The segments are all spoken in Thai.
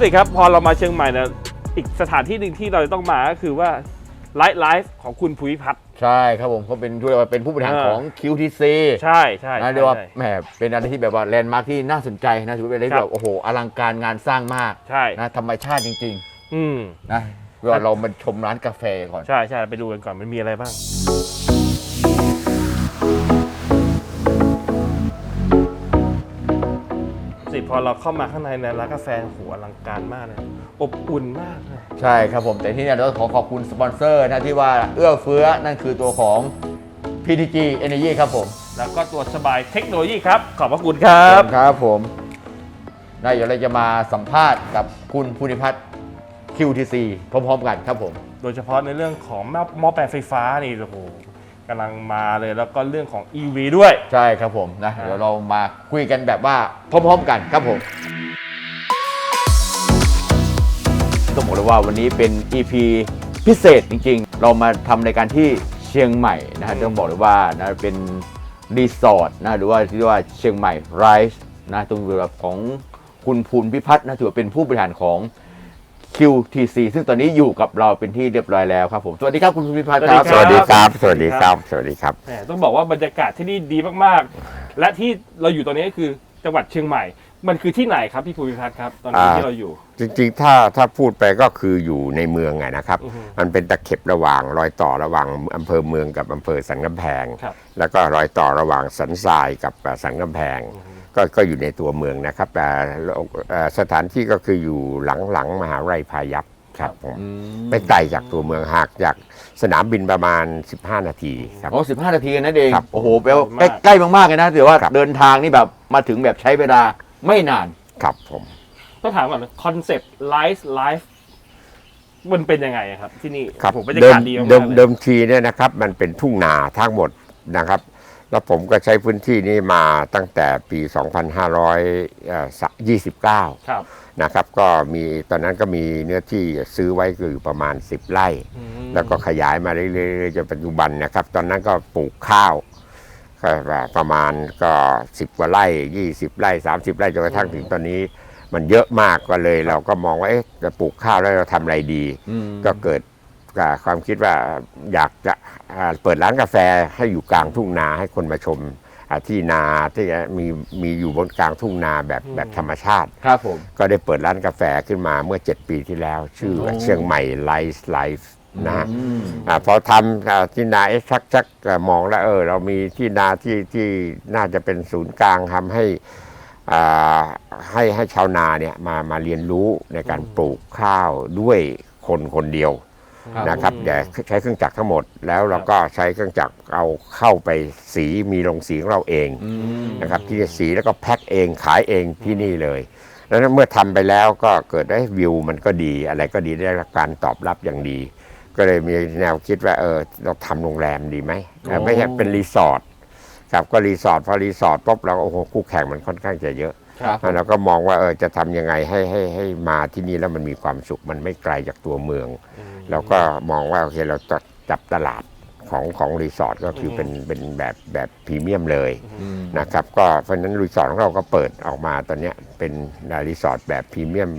สิครับพอเรามาเชียงใหม่เนี่ยอีกสถานที่หนึ่งที่เราจะต้องมาก็คือว่าไลฟ์ไลฟ์ของคุณภูมิพัฒน์ ใช่ครับผมเขาเป็นช่วยว่าเป็นผู้บริหารอ่าของ QTC ใช่ใช่นะใช่เรียกว่าใช่แหมเป็นอะไรที่แบบว่าแลนด์มาร์คที่น่าสนใจนะถือว่าเป็นอะไรครัที่บแบบโอ้โหอลังการงานสร้างมากใช่นะธรรมชาติจริงอืมๆนะเวลาเรามาชมร้านกาแฟก่อน ใช่ใช่ไปดูกันก่อนมันมีอะไรบ้าง พอเราเข้ามาข้างในในร้านกาแฟโอ้โหอลังการมากเลยอบอุ่นมากเลย ใช่ครับผม แต่ที่เนี่ยเราต้องขอขอบคุณสปอนเซอร์นะที่ว่าเอื้อเฟื้อนั่นคือตัวของ PTG Energy ครับผมแล้วก็ตัวสบายเทคโนโลยีครับ ขอบพระคุณครับ ครับผมนะเดี๋ยวเราจะมาสัมภาษณ์กับคุณภูนิพัฒน์ QTC พร้อมๆกันครับผม โดยเฉพาะในเรื่องของหม้อหม้อแปลงไฟฟ้านี่โอ้โห กำลังมาเลยแล้วก็เรื่องของ EV ด้วย ใช่ครับผมนะครับเดี๋ยวเรามาคุยกันแบบว่าพร้อมๆกันครับผมต้องบอกเลยว่าวันนี้เป็น EP พิเศษจริงๆ เรามาทำในการที่เชียงใหม่นะฮะต้องบอกเลยว่านะเป็นรีสอร์ทนะหรือว่าที่เรียกว่าเชียงใหม่ไรส์นะตรงแบบของคุณภูมิพิพัฒน์นะถือว่าเป็นผู้บริหารของ QTC ซึ่งตอนนี้อยู่กับเราเป็นที่เรียบร้อยแล้วครับผม สวัสดีครับคุณภูมิพิพัฒน์ครับ สวัสดีครับ สวัสดีครับ สวัสดีครับ แหมต้องบอกว่าบรรยากาศที่นี่ดีมากๆ และที่เราอยู่ตอนนี้ก็คือจังหวัดเชียงใหม่ มันคือที่ไหนครับพี่ภูมิพัฒน์ครับ ตอนนี้อ่าที่เราอยู่ จริงๆ ถ้าถ้าพูดไปก็คืออยู่ในเมืองไงนะครับ อือฮึมันเป็นตะเข็บระหว่างรอยต่อระหว่างอำเภอเมืองกับอำเภอสันกำแพง ครับแล้วก็รอยต่อระหว่างสันทรายกับสันกำแพง ก็ก็อยู่ในตัวเมืองนะครับแต่เอ่อสถานที่ก็คืออยู่หลังหลังมหาวิทยาลัยพายัพครับผมอืมไม่ไกลจากตัวเมืองห่างจากสนามบินประมาณ 15 นาทีครับโอ้สิบห้านาทีนั่นเองครับโอ้โหแปลว่ามากใกล้ๆมากๆเลยนะถือว่าครับเดินทางนี่แบบมาถึงแบบใช้เวลาไม่นานครับผมต้องถามก่อนคอนเซปต์ไลฟ์ไลฟ์มันเป็นยังไงอะครับที่นี่ครับผมบรรยาเดิกามศดีมากๆเดิมเลยเดิมทีเนี่ยนะครับ มันเป็นทุ่งนาทั้งหมดนะครับ แล้วผมก็ใช้พื้นที่นี้มาตั้งแต่ปี 2529 ครับ นะครับ ก็มีตอนนั้นก็มีเนื้อที่ซื้อไว้คืออยู่ประมาณ 10 ไร่ อืมแล้วก็ขยายมาเรื่อยๆจนปัจจุบันนะครับ ตอนนั้นก็ปลูกข้าวก็ประมาณก็ 10 กว่าไร่ 20 ไร่ 30 ไร่จนกระทั่งถึงตอนนี้ มันเยอะมากก็เลยเราก็มองว่าเอ๊ะจะปลูกข้าวแล้วเราทำอะไรดีก็เกิดกับ ความคิดว่าอยากจะอ่าเปิดร้านกาแฟให้อยู่กลางทุ่งนาให้คนมาชมอ่าที่นาที่มีมีอยู่บนกลางทุ่งนาแบบแบบธรรมชาติ ครับผม ก็ได้เปิดร้านกาแฟขึ้นมาเมื่อ 7 ปีที่แล้ว ชื่อโอ้เชียงใหม่ไลฟ์ไลฟ์นะฮะอืมอ่าพอทำอ่าที่นาเอ๊ะชักชักอ่ามองแล้วเออ เรามีที่นาที่ที่น่าจะเป็นศูนย์กลางทำให้อ่าให้ให้ชาวนาเนี่ยมามาเรียนรู้ในการปลูกข้าวด้วยคนคนเดียวครับ นะครับแต่ใช้เครื่องจักรทั้งหมดแล้วเราก็ใช้เครื่องจักรเอาเข้าไปสีมีโรงสีของเราเองอืมนะครับที่จะสีแล้วก็แพ็คเองขายเองที่นี่เลยแล้วเมื่อทำไปแล้วก็เกิดได้วิวมันก็ดีอะไรก็ดีได้รับการตอบรับอย่างดี ก็เลยมีแนวคิดว่าเออเราทำโรงแรมดีไหมเออไม่ใช่เป็นรีสอร์ทครับก็รีสอร์ทพอรีสอร์ทปุ๊บเราก็โอ้โหคู่แข่งมันค่อนข้างจะเยอะ ครับผมเราก็มองว่าเออจะทำยังไงให้ให้ให้มาที่นี่แล้วมันมีความสุขมันไม่ไกลจากตัวเมืองเราก็มองว่าโอเคเราจับจับตลาดของของรีสอร์ทก็คือเป็นเป็นแบบแบบพรีเมียมเลยอืมนะครับก็เพราะฉะนั้นรีสอร์ทของเราก็เปิดออกมาตอนเนี้ยเป็นรีสอร์ทแบบพรีเมียม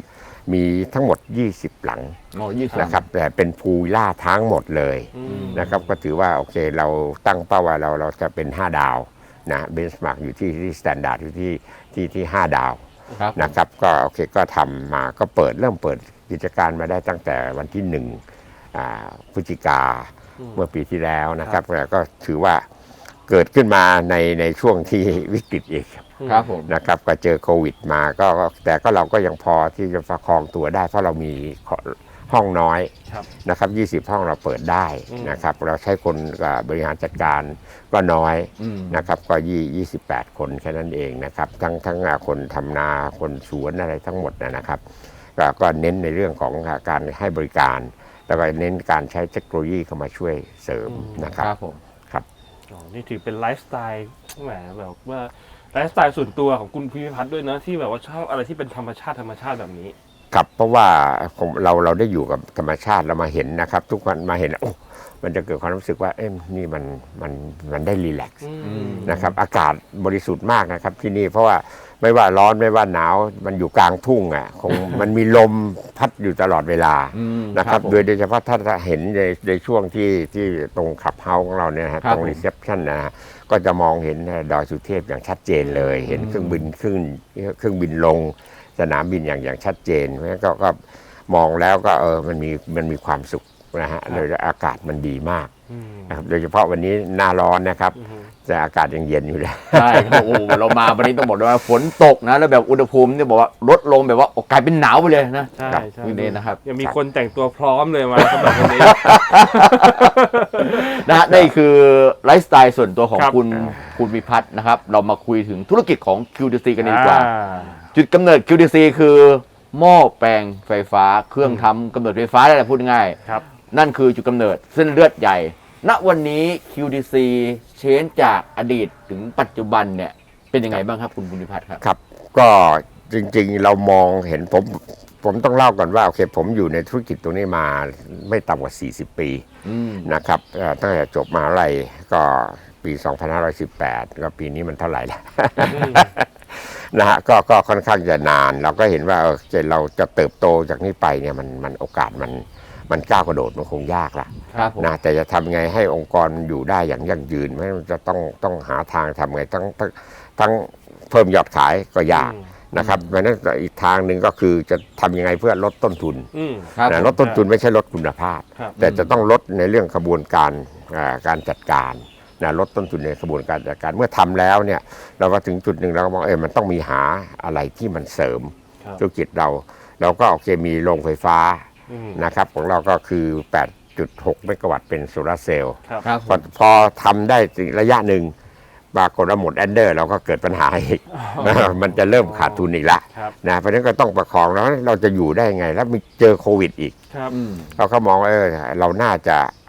มีทั้งหมด 20 หลังโอ้ยี่สิบนะครับแต่เป็นพูลล่าทั้งหมดเลยอืมนะครับก็ถือว่าโอเคเราตั้งเป้าว่าเราเราจะเป็น 5 ดาวนะเบนช์มาร์กอยู่ที่ที่สแตนดาร์ดอยู่ที่ ที่ที่5ดาวครับผมนะครับ ก็โอเคก็ทำมาก็เปิดเริ่มเปิดกิจการมาได้ตั้งแต่วันที่หนึ่งอ่าพฤศจิกาเมื่อปีที่แล้วนะครับแต่ก็ถือว่าเกิดขึ้นมาในในช่วงที่วิกฤตอีก ครับผม นะครับก็เจอโควิดมาก็ก็แต่ก็เราก็ยังพอที่จะประคองตัวได้ เพราะเรามี ห้องน้อยครับนะครับ20 ห้องเราเปิดได้อืมนะครับ เราใช้คนกับบริหารจัดการก็น้อยอืมนะครับ ก็ยี่28 คนแค่นั้นเองนะครับ ทั้งทั้งอ่าคนทำนาคนสวนอะไรทั้งหมดนะนะครับก็ก็เน้นในเรื่องของการให้บริการ แล้วก็เน้นการใช้เทคโนโลยีเข้ามาช่วยเสริมนะคครัรับบผมอ๋อนี่ถือเป็นไลฟ์สไตล์แหมแบบว่าไลฟ์สไตล์ส่วนตัวของคุณพิพัฒน์ด้วยนะที่แบบว่าชอบอะไรที่เป็นธรรมชาติธรรมชาติแบบนี้ ครับเพราะว่าผมเราเราได้อยู่กับธรรมชาติเรามาเห็นนะครับ ทุกวันมาเห็นโอ้มันจะเกิดความรู้สึกว่าเอ้ยนี่มันมันมันได้รีแลกซ์อืมนะครับ อากาศบริสุทธิ์มากนะครับ ที่นี่เพราะว่าไม่ว่าร้อนไม่ว่าหนาวมันอยู่กลางทุ่งอะคงมันมีลมพัดอยู่ตลอดเวลาอืมนะครับผมโดยโดยเฉพาะถ้าถ้าเห็นในในช่วงที่ที่ตรงขับเฮาของเราเนี่ยนะฮะครับตรงผมรีเซพชันนะฮะก็จะมองเห็นดอยสุเทพอย่างชัดเจนเลย เห็นเครื่องบินขึ้นเครื่องบินลง สนามบินอย่างอย่างชัดเจนเพราะฉะนั้นก็ก็มองแล้วก็เออมันมีมันมีความสุขนะฮะเลยอากาศมันดีมากอืมนะครับโดยเฉพาะวันนี้หน้าร้อนนะครับแต่อากาศยังเย็นอยู่เลยใช่ครับโอ้โหเรามาวันนี้ต้องบอกเลยว่าฝนตกนะ แล้วแบบอุณหภูมิเนี่ยบอกว่าลดลงแบบว่าโอ้กลายเป็นหนาวไปเลยนะใช่ครับใช่นี่เลยนะครับยังมีคนแต่งตัวพร้อมเลยมาสำหรับวันนี้นะฮะนี่คือไลฟ์สไตล์ส่วนตัวของครับคุณคุณวิพัฒน์นะครับ เรามาคุยถึงธุรกิจของ QDC กันดีกว่าอ่ จุดกำเนิด QDC คือหม้อแปลงไฟฟ้า เครื่องทำกำเนิดไฟฟ้าได้แหละพูดง่าย ครับ นั่นคือจุดกำเนิดเส้นเลือดใหญ่ ณวันนี้ QDC เชนจากอดีตถึงปัจจุบันเนี่ย เป็นยังไงบ้างครับคุณบุญวิพัฒน์ครับ ครับ ก็จริงๆเรามองเห็นผมผมต้องเล่าก่อนว่าโอเคผมอยู่ในธุรกิจตรงนี้มาไม่ต่ำกว่า 40 ปี อืม นะครับเอ่อตั้งแต่จบมหาลัยก็ปี 2518 ก็ปีนี้มันเท่าไหร่แล้ว นะฮะก็ก็ค่อนข้างจะนาน เราก็เห็นว่าเออเราจะเติบโตจากนี้ไปเนี่ยมันมันโอกาสมันมันก้าวกระโดดมันคงยากละครับผมนะแต่จะทำไงให้องค์กรมันอยู่ได้อย่างยั่งยืนเพราะฉะนั้นมันจะต้องต้องหาทางทำไงทั้งทั้งทั้งเพิ่มยอดขายก็ยากอืมนะครับเพราะฉะนั้นอีกทางหนึ่งก็คือจะทำยังไงเพื่อลดต้นทุน อืมครับนะผมลดต้นทุนไม่ใช่ลดคุณภาพ ครับ แต่จะต้องลดในเรื่องกระบวนการอ่าการจัดการ นะลดต้นทุนในกระบวนการจัดการเมื่อทำแล้วเนี่ยเราก็ถึงจุดหนึ่งเราก็มองเออมันต้องมีหาอะไรที่มันเสริมครับธุรกิจเรา เราก็โอเคมีโรงไฟฟ้าอืมนะครับของเราก็คือ 8.6 เมกะวัตต์เป็นโซลาร์เซลล์ครับครับพอพอทำได้ระยะหนึ่งปรากฏว่าหมดแอนเดอร์เราก็เกิดปัญหาอีก มันจะเริ่มขาดทุนอีกละครับนะเพราะฉะนั้นก็ต้องประคองแล้วเราจะอยู่ได้ไง แล้วมีเจอโควิดอีกครับอืมเราก็มองว่าเออเราน่าจะอ่า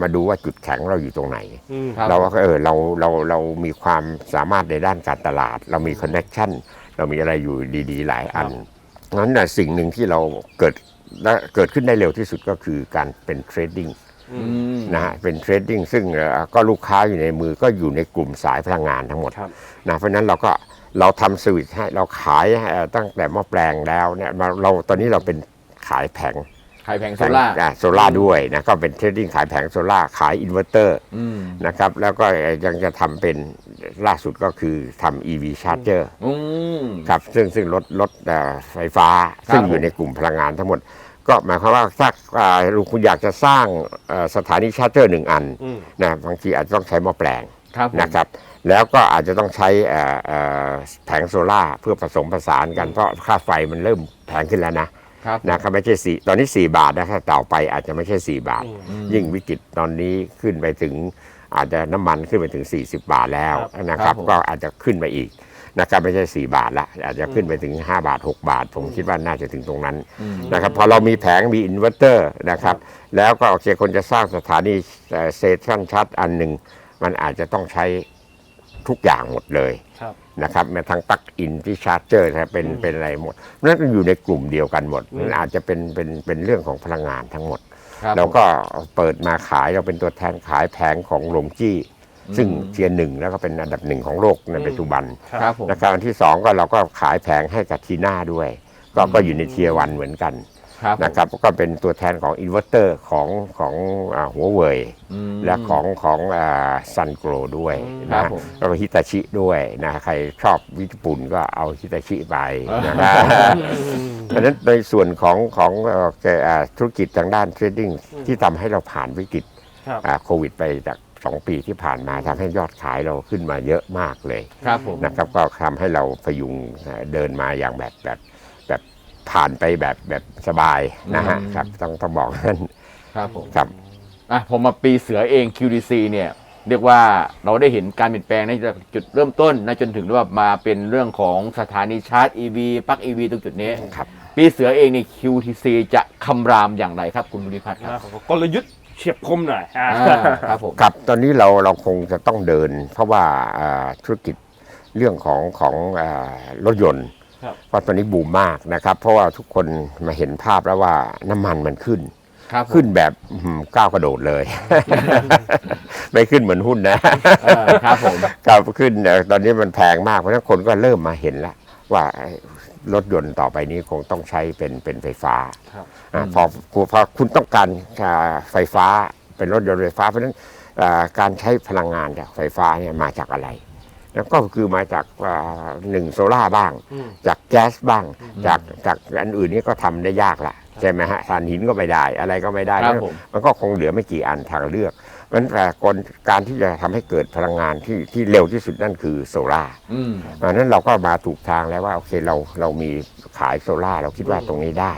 มาดูว่าจุดแข็งเราอยู่ตรงไหนอืมครับเราว่าเออเราเราเรามีความสามารถในด้านการตลาด เรามีคอนเน c t ชันเรามีอะไรอยู่ดี ๆ หลายอันนั้นนะสิ่งหนึ่งที่เราเกิดและเกิดขึ้นได้เร็วที่สุดก็คือการเป็นเทรดดิ้งอือืมมนะฮะเป็นเทรดดิ้งซึ่งเอ่อก็ลูกค้าอยู่ในมือก็อยู่ในกลุ่มสายพลังงานทั้งหมดครับนะเพราะฉะนั้นเราก็เราทำสวิตช์ให้เราขายให้เอ่อตั้งแต่หม้อแปลงแล้วเนี่ยมาเราตอนนี้เราเป็นขายแผง ขายแผงโซล่าร์อ่โซล่าร์ด้วยนะก็เป็นเทรดดิ้งขายแผงโซล่าร์ขายอินเวอร์เตอร์อืมนะครับแล้วก็ยังจะทำเป็นล่าสุดก็คือทำ EV Charger อืมครับซึ่งซึ่งรถรถเอ่อไฟฟ้าครับซึ่งอผยู่มในกลุ่มพลังงานทั้งหมด ก็หมายความว่าถ้าอ่าคุณอยากจะสร้างเอ่อสถานีชาร์จเจอร์หนึ่งอันอืมนะบางทีอาจจะต้องใช้หม้อแปลงครับผมนะครับแล้วก็อาจจะต้องใช้เอ่อเอ่อแผงโซล่าร์เพื่อผสมผสานกันเพราะค่าไฟมันเริ่มแพงขึ้นแล้วนะ ครับ นะครับไม่ใช่สี่ตอนนี้ 4 บาทนะถ้าต่อไปอาจจะไม่ใช่ 4 บาท อืม ยิ่งวิกฤตตอนนี้ขึ้นไปถึงอาจจะน้ำมันขึ้นไปถึง 40 บาทแล้วครับนะคครัรับบผม ก็อาจจะขึ้นไปอีกนะครับไม่ใช่ 4 บาทละอาจจะขึ้นไปถึง 5 บาท 6 บาท ผมคิดว่าน่าจะถึงตรงนั้น อืม นะครับพอเรามีแผงมีอินเวอร์เตอร์นะครับ แล้วก็โอเคคนจะสร้างสถานีเซสชันชัดอันหนึ่ง มันอาจจะต้องใช้ทุกอย่างหมดเลยครับ นะครับแม้ทั้งปลั๊กอินที่ชาร์จเจอร์นะครับเป็นเป็นอะไรหมดนั่นก็อยู่ในกลุ่มเดียวกันหมดอืมมันอาจจะเป็นเป็นเป็นเรื่องของพลังงานทั้งหมด ครับเราก็เปิดมาขายเราเป็นตัวแทนขายแผงของโรงจี้ ซึ่งเทียร์หนึ่งแล้วก็เป็นอันดับหนึ่งของโลกในปัจจุบัน ครับผม นะครับอันที่สองก็เราก็ขายแผงให้กับทีน่าด้วย ก็ก็อยู่ในเทียร์วันเหมือนกัน ครับผมนะครับก็เป็นตัวแทนของอินเวอร์เตอร์ของของอ่าหัวเว่ยอืมและของของซันโกรด้วยครันะบผมแล้วก็ฮิตาชิด้วยนะใครชอบญี่ปุ่นก็เอาฮิตาชิไปนะครับเพราะฉะนั้นในส่วนของของเอ่อแกอ่าธุรกิจทางด้านเทรดดิ้งที่ทำให้เราผ่านวิกฤตครับอ่าโควิดไปจาก2ปีที่ผ่านมาทำให้ยอดขายเราขึ้นมาเยอะมากเลยครับผมนะครับก็ทำให้เราพยุงเอ่อเดินมาอย่างแบบแบบแบบ ผ่านไปแบบแบบสบายนะฮะอืมครับต้องต้องบอกนั่นครับผมครับอะผมมาปีเสือเอง QDC เนี่ยเรียกว่าเราได้เห็นการเปลี่ยนแปลงในจุดเริ่มต้นนะจนถึงว่ามาเป็นเรื่องของสถานีชาร์จ EV ปลั๊ก EV ตรงจุดนี้ครับปีเสือเองใน QTC จะคำรามอย่างไรครับคุณบุริพัฒน์คนะรับขอกลยุทธ์เฉียบคมหน่อยอ่าอ่าครับผมครับตอนนี้เราเราคงจะต้องเดิน เพราะว่าอ่าธุรกิจเรื่องของของอ่ารถยนต์ครับ เพราะตอนนี้บูมมากนะครับ เพราะว่าทุกคนมาเห็นภาพแล้วว่าน้ำมันมันขึ้นครับผมขึ้นแบบอื้อหือก้าวกระโดดเลย ไม่ขึ้นเหมือนหุ้นนะเออครับผมครับขึ้นเอ่อตอนนี้มันแพงมากเพราะฉะนั้นคนก็เริ่มมาเห็นแล้วว่าไอ้รถยนต์ต่อไปนี้คงต้องใช้เป็นเป็นไฟฟ้าครับอ่าพอพอคุณต้องการอ่าไฟฟ้าเป็นรถยนต์ไฟฟ้าเพราะฉะนั้นอ่าการใช้พลังงานจากไฟฟ้าเนี่ยมาจากอะไร แล้วก็คือมาจากอ่าหนึ่งโซล่าร์บ้างอืมจากแก๊สบ้าง จากจากอันอื่นนี่ก็ทำได้ยากละใช่ไหมฮะถ่านหินก็ไม่ได้อะไรก็ไม่ได้ครับผมมันก็คงเหลือไม่กี่อันทางเลือกเพราะฉะนั้นแต่กลการที่จะทำให้เกิดพลังงานที่ที่เร็วที่สุดนั่นคือโซล่าร์อืมเพราะฉะนั้นเราก็มาถูกทางแล้วว่าโอเคเราเรามีขายโซล่าร์เราคิดว่าตรงนี้ได้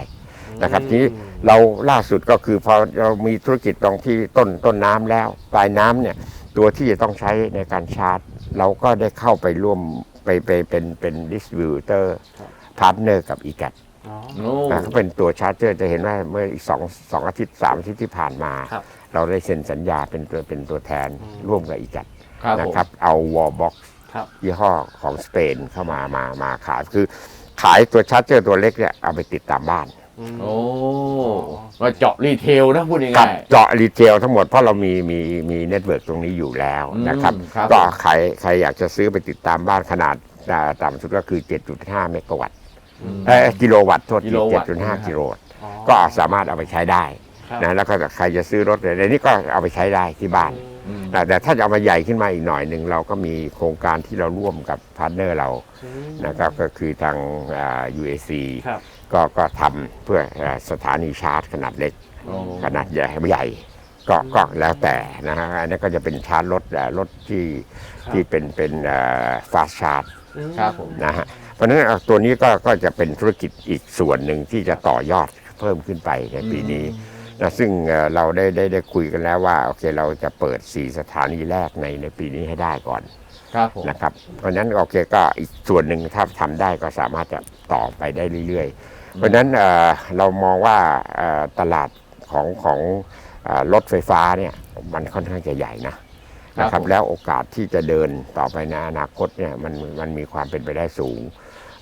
นะครับทีนี้เราล่าสุดก็คือพอเรามีธุรกิจตรงที่ต้นต้นน้ำแล้วปลายน้ำเนี่ยตัวที่จะต้องใช้ในการชาร์จ เราก็ได้เข้าไปร่วมไปไปเป็นเป็นดิสติบิวเตอร์พาร์ทเนอร์กับอีแกอ๋อโอ้อ่าเขาเป็นตัวชาร์จเจอร์จะเห็นว่าเมื่ออีกสองสองอาทิตย์สามอาทิตย์ที่ผ่านมาครับเราได้เซ็นสัญญาเป็นตัวเป็นตัวแทนอืมร่วมกับอีกครับผนะมครับ เอาวอลบ็อกครับยี่ห้อของสเปนเข้ามามามาขายคือขายตัวชาร์จเจอร์ตัวเล็กเนี่ยเอาไปติดตามบ้านอืม โอ้มาเจาะรีเทลนะพูดกับง่ายเจาะรีเทลทั้งหมดเพราะเรามีมีมีเน็ตเวิร์กตรงนี้อยู่แล้วนะครับ อืมครับ ก็ใครใครอยากจะซื้อไปติดตามบ้านขนาดอ่าต่ำสุดก็คือ 7.5 เมกะวัตต์อืม เอ้ยกิโลวัตต์โทษกิทีโลวัตต์7.5 กิโลวัตต์อ๋อก็สามารถเอาไปใช้ได้ครับนะแล้วก็ใครจะซื้อรถอะไรนี้ก็เอาไปใช้ได้ที่บ้านๆอืม แต่แต่ถ้าจะเอามาใหญ่ขึ้นมาอีกหน่อยหนึ่งเราก็มีโครงการที่เราร่วมกับพาร์ทเนอร์เราอืมนะครับก็คือทางอ่า UAC ครับ ก็ก็ทำเพื่ออ่าสถานีชาร์จขนาดเล็กโอ้ขนาดใหญ่ใหญ่ก็ก็แล้วแต่นะฮะอันนี้ก็จะเป็นชาร์จรถอ่ารถที่ครับที่เป็นเป็นฟาสชาร์จอืมครับผมนะฮะเพราะฉะนั้นอะตัวนี้ก็ก็จะเป็นธุรกิจอีกส่วนหนึ่งที่จะต่อยอดเพิ่มขึ้นไปในปีนี้นะซึ่งเอ่อเราได้ได้ได้คุยกันแล้วว่าโอเคเราจะเปิด 4 สถานีแรกในในปีนี้ให้ได้ก่อน ครับผม นะครับ เพราะฉะนั้นโอเคก็อีกส่วนหนึ่งถ้าทำได้ก็สามารถจะต่อไปได้เรื่อยๆ เพราะฉะนั้นเอ่อเรามองว่าเอ่อตลาดของของเอ่อรถไฟฟ้าเนี่ยมันค่อนข้างจะใหญ่นะนะครับแล้วโอกาสที่จะเดินต่อไปในอนาคตเนี่ยมันมันมีความเป็นไปได้สูง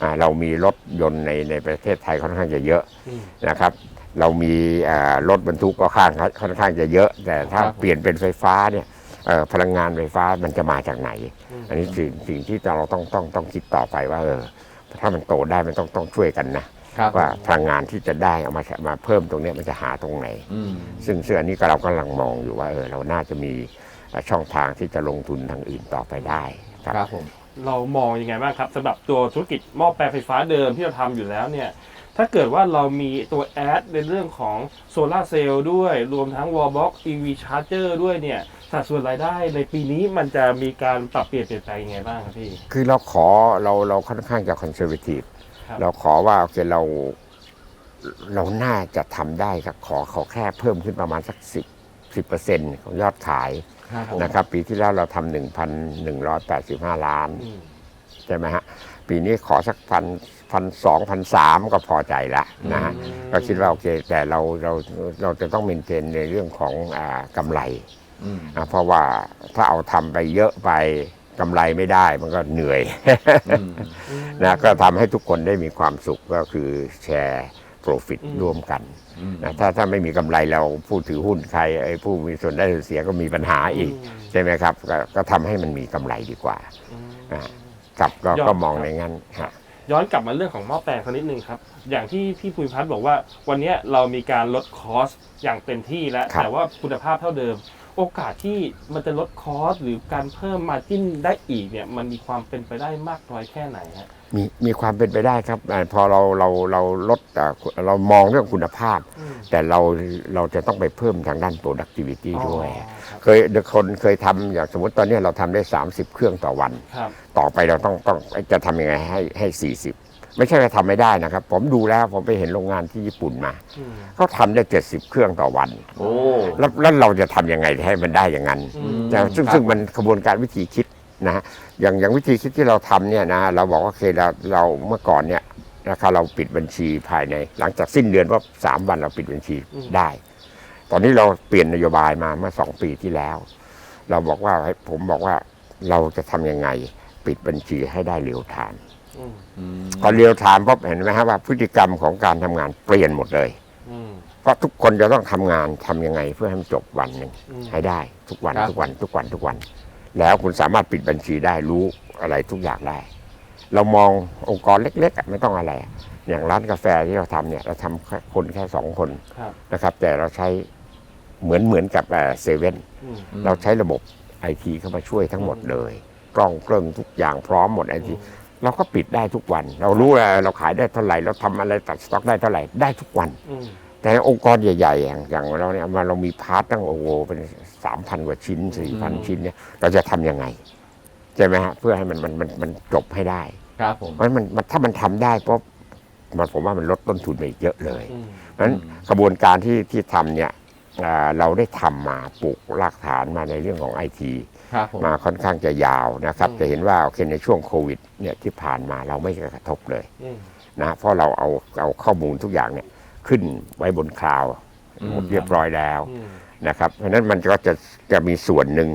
อ่าเรามีรถยนต์ในในประเทศไทยค่อนข้างจะเยอะ อืม นะครับเรามีเอ่อรถบรรทุกก็ข้างค่อนข้างจะเยอะ แต่ถ้าครับผม เปลี่ยนเป็นไฟฟ้าเนี่ยเอ่อ พลังงานไฟฟ้ามันจะมาจากไหนอืมอันนี้สิ่งสิ่งที่เราต้องต้องต้องคิดต่อไปว่าเออถ้ามันโตได้มันต้องต้องช่วยกันนะครับว่าพลังงานที่จะได้เอามามาเพิ่มตรงเนี้ยมันจะหาตรงไหนอืมซึ่งซึ่งอันนี้ก็เรากำลังมองอยู่ว่าเออเราน่าจะมีเอ่อช่องทางที่จะลงทุนทางอื่นต่อไปได้ครับครับผมเรามองยังไงบ้างครับสำหรับตัวธุรกิจหม้อแปลงไฟฟ้าเดิมที่เราทำอยู่แล้วเนี่ยถ้าเกิดว่าเรามีตัวแอดในเรื่องของโซลาร์เซลล์ด้วย รวมทั้ง Wallbox EV Charger ด้วยเนี่ย สัดส่วนรายได้ในปีนี้มันจะมีการปรับเปลี่ยนเปลี่ยนแปลงยังไงบ้างครับพี่ คือเราขอเราเราค่อนข้างจะคอนเซอร์ t ทีฟครับ เราขอว่าโอเคเราเราน่าจะทำได้ครับขอขอแค่เพิ่มขึ้นประมาณสักสิบสิบเปอร์เซ็นต์ของยอดขายครับผมนะครับ ปีที่แล้วเราทำหนึ่งพันหนึ่งร้อยแปดสิบห้าล้าน อืม ใช่ไหมฮะ ปีนี้ขอสักพันพันสองพันสามก็พอใจละนะฮะอืม ก็คิดว่าโอเค แต่เราเราเราจะต้องเมนเทนในเรื่องของอากำไรอืม นะเพราะว่าถ้าเอาทำไปเยอะไปกำไรไม่ได้มันก็เหนื่อยอืมนะก็ทำให้ทุกคนได้มีความสุขก็คือแชร์ profit อืมร่วมกันอืมนะถ้าถ้าไม่มีกำไรเราผู้ถือหุ้นใครไอ้ผู้มีส่วนได้ส่วนเสียก็มีปัญหาอีก ใช่ไหมครับกก็ทำให้มันมีกำไรดีกว่าอืมครับก็ยอดก็มองครับในงั้นฮะย้อนกลับมาเรื่องของหม้อแปลงสักนิดนึงครับ อย่างที่พี่ภูมิพัฒน์บอกว่า วันเนี้ยเรามีการลดคอสอย่างเต็มที่แล้วครับแต่ว่าคุณภาพเท่าเดิม โอกาสที่มันจะลดคอสหรือการเพิ่มมาจิ้นได้อีกเนี่ยมันมีความเป็นไปได้มากน้อยแค่ไหนฮะ มีมีความเป็นไปได้ครับอ่าพอเราเราเราลดอ่าเรามองเรื่องคุณภาพแต่เราเราจะต้องไปเพิ่มทางด้าน productivity ด้วย อ๋อครับเคยคนเคยทำอย่างสมมติตอนนี้เราทำได้ 30 เครื่องต่อวัน ครับ ต่อไปเราต้องต้องจะทำยังไงให้ให้ 40 ไม่ใช่ว่าทำไม่ได้นะครับ ผมดูแล้วผมไปเห็นโรงงานที่ญี่ปุ่นมาอืมเขาทำได้70เครื่องต่อวัน โอ้ แล้วแล้วเราจะทำยังไงให้มันได้อย่างนั้นอืม แต่ซึ่งครับซึ่งมันกระบวนการวิธีคิดนะฮะอย่างอย่างวิธีคิดที่เราทำเนี่ยนะเราบอกว่าโอเคเราเราเมื่อก่อนเนี่ยนะครับเราปิดบัญชีภายใน หลังจากสิ้นเดือนว่าสามวันเราปิดบัญชีได้ ตอนนี้เราเปลี่ยนนโยบายมาเมื่อสองปีที่แล้ว เราบอกว่าให้ผมบอกว่าเราจะทำยังไงปิดบัญชีให้ได้เร็วทานอืมอืม พอเรียวไทม์ปุ๊บเห็นไหมฮะว่าพฤติกรรมของการทำงานเปลี่ยนหมดเลยอืมเพราะทุกคนจะต้องทำงานทำยังไง เพื่อให้มันจบวันหนึ่งอืมให้ได้ทุกวันครับทุกวันทุกวันทุกวัน แล้วคุณสามารถปิดบัญชีได้รู้อะไรทุกอย่างได้ เรามององค์กรเล็กๆอะไม่ต้องอะไรอะอย่างร้านกาแฟที่เราทำเนี่ยเราทำแค่คนแค่สองคนครับนะครับ แต่เราใช้เหมือนเหมือนกับเซเว่นอืมอืมเราใช้ระบบไอทีเข้ามาช่วยทั้งหมดเลย กล้องเครื่องทุกอย่างพร้อมหมดไอที เราก็ปิดได้ทุกวัน เรารู้ว่าเราขายได้เท่าไหร่ เราทำอะไรตัดสต็อกได้เท่าไหร่ได้ทุกวันอืมแต่องค์กรใหญ่ ๆ อย่างอย่างเราเนี่ยมาเรามีพาร์ทตั้งโอ้โหเป็นสามพันกว่าชิ้นสี่พันอืมชิ้นเนี่ยเราจะทำยังไงใช่ไหมฮะเพื่อให้มันมันมันมันจบให้ได้ครับผมเพราะฉะนั้นมันมันถ้ามันทำได้ปุ๊บมันผมว่ามันลดต้นทุนไปอีกเยอะเลยอืมเพราะฉะนั้นอืมกระบวนการที่ที่ทำเนี่ยอ่าเราได้ทำมาปลูกรากฐานมาในเรื่องของไอทีครับผ มมาค่อนข้างจะยาวนะครับอืมจะเห็นว่าโอเคในช่วงโควิดเนี่ยที่ผ่านมาเราไม่กระทบเลยอืมนะเพราะเราเอาเอาข้อมูลทุกอย่างเนี่ยขึ้นไว้บนคลาวด์อืมหมดเรียบร้อยแล้วอืมนะครับ เพราะฉะนั้นมันก็จะจะมีส่วนหนึ่ง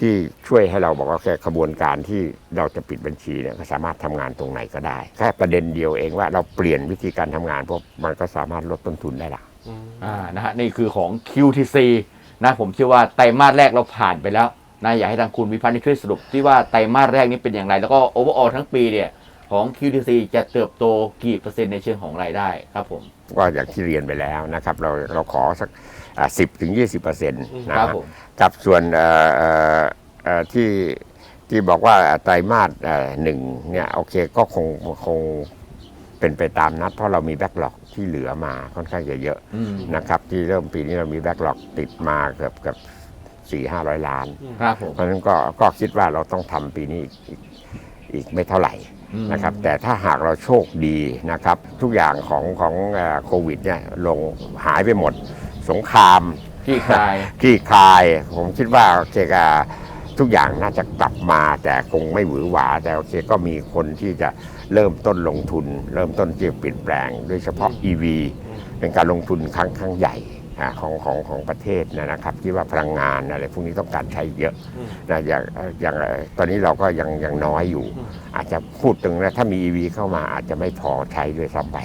ที่ช่วยให้เราบอกว่าแค่ขบวนการที่เราจะปิดบัญชีเนี่ยก็สามารถทำงานตรงไหนก็ได้แค่ประเด็นเดียวเองว่าเราเปลี่ยนวิธีการทำงานพวกมันก็สามารถลดต้นทุนได้ละอืมอ่านะฮะนี่คือของ QTC นะผมเชื่อว่าไตรมาสแรกเราผ่านไปแล้ว นะอยากให้ทางคุณวิพัฒน์นี่ช่วยสรุปที่ว่าไตรมาสแรกนี้เป็นอย่างไร แล้วก็โอเวอร์ออทั้งปีเนี่ยของ QTC จะเติบโตกี่เปอร์เซ็นต์ในเชิงของรายได้ครับผมก็อย่างที่เรียนไปแล้วนะครับเราเราขอสักสิบถึงยี่สิบเปอร์เซ็นต์นะครัฮะบผมกับส่วนเอ่อเอ่อเอ่อที่ที่บอกว่าไตรมาสเอ่อหนึ่งเนี่ยโอเคก็คงคงเป็นไปตามนัด เพราะเรามีแบ็กหลอกที่เหลือมาค่อนข้างจะเยอะอืมนะครับ ที่เริ่มปีนี้เรามีแบ็กหลอกติดมาเกือบเกือบ สี่ห้าร้อยล้าน ครับผม เพราะฉะนั้นก็ก็คิดว่าเราต้องทำปีนี้อีกอีกอีกไม่เท่าไหร่อืมนะครับ แต่ถ้าหากเราโชคดีนะครับ ทุกอย่างของของเอ่อโควิดเนี่ยลงหายไปหมด สงครามพี่คลาย คลี่คลาย ผมคิดว่าโอเคก็ทุกอย่างน่าจะกลับมาแต่คงไม่หวือหวา แต่โอเคก็มีคนที่จะเริ่มต้นลงทุน เริ่มต้นที่จะเปลี่ยนแปลง โดยเฉพาะ EV เป็นการลงทุนครั้งครั้งใหญ่อ่า ของของของประเทศนะครับที่ว่าพลังงานอะไรพวกนี้ต้องการใช้เยอะอืมนะอย่างอย่างเอ่อตอนนี้เราก็ยังยังน้อยอยู่อืมอาจจะพูดถึงนะถ้ามี EV เข้ามาอาจจะไม่พอใช้ด้วยซ้ำไป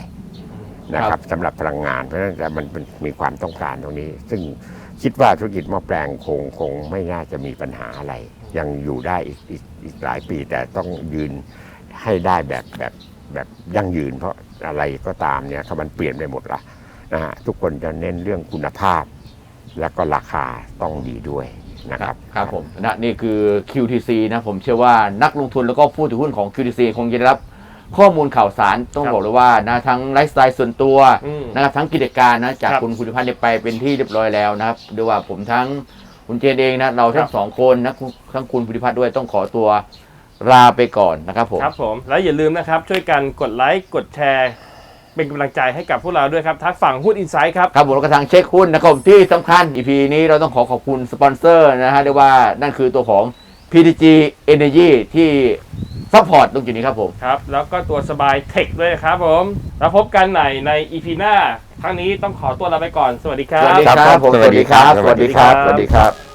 นะครับสำหรับพลังงานเพราะฉะนั้นมันเป็นมีความต้องการตรงนี้ ซึ่งคิดว่าธุรกิจหม้อแปลงคงคงไม่น่าจะมีปัญหาอะไร ยังอยู่ได้อีกอีกอีกหลายปีแต่ต้องยืนให้ได้แบบแบบแบบยั่งยืนเพราะอะไรก็ตามเนี่ยถ้ามันเปลี่ยนไปหมดละ นะฮะทุกคนจะเน้นเรื่องคุณภาพ แล้วก็ราคาต้องดีด้วยนะครับครับผมนะนี่คือ QTC นะผมเชื่อว่านักลงทุนแล้วก็ผู้ถือหุ้นของ QTC คงจะได้รับข้อมูลข่าวสารต้องครับบอกเลยว่านะทั้งไลฟ์สไตล์ส่วนตัวอืมนะครับทั้งกิจการนะจากครับคุณภูริพัฒน์เนี่ยไปเป็นที่เรียบร้อยแล้วนะครับด้วยว่าผมทั้งคุณเจนเองนะเราทั้คงรับสองคนนะคุณทั้งคุณภูริพัฒน์ด้วยต้องขอตัวลาไปก่อนนะครับผมครับผม แล้วอย่าลืมนะครับ ช่วยกันกดไลค์กดแชร์ เป็นกำลังใจให้กับพวกเราด้วยครับทักฝั่งหุ้นอินไซด์ครับ ครับผมแล้วก็ทางเช็คหุ้นนะครับผมที่สำคัญ EP นี้เราต้องขอขอบคุณสปอนเซอร์นะฮะเรียกว่านั่นคือตัวของ PTG Energy ที่ซัพพอร์ตตรงจุดนี้ครับผม ครับ แล้วก็ตัวสบายเทคด้วยนะครับผม แล้วพบกันใหม่ใน EP หน้าครั้งนี้ต้องขอตัวลาไปก่อน สวัสดีครัสวัสบดีครับผมสวัสดีครับ สวัสดีครับสสวัวัสสดีดีคครัรับบสวัสดีครับ